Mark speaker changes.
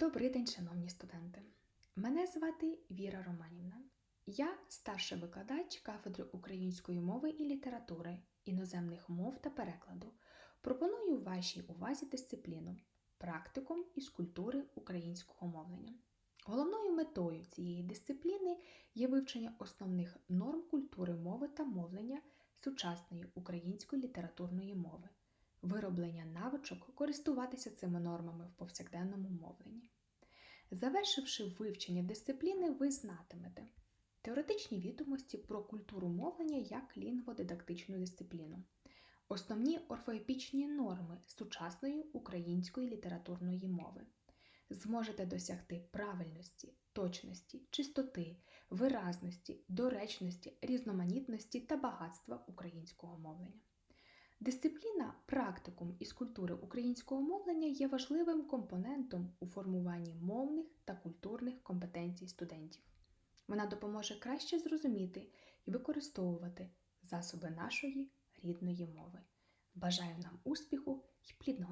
Speaker 1: Добрий день, шановні студенти! Мене звати Віра Романівна. Я старший викладач кафедри української мови і літератури, іноземних мов та перекладу. Пропоную вашій увазі дисципліну практикум із культури українського мовлення. Головною метою цієї дисципліни є вивчення основних норм культури мови та мовлення сучасної української літературної мови, вироблення навичок користуватися цими нормами в повсякденному мовленні. Завершивши вивчення дисципліни, ви знатимете теоретичні відомості про культуру мовлення як лінгводидактичну дисципліну, основні орфоепічні норми сучасної української літературної мови. Зможете досягти правильності, точності, чистоти, виразності, доречності, різноманітності та багатства українського мовлення. Дисципліна практикум із культури українського мовлення є важливим компонентом у формуванні мовних та культурних компетенцій студентів. Вона допоможе краще зрозуміти і використовувати засоби нашої рідної мови. Бажаю нам успіху і плідного!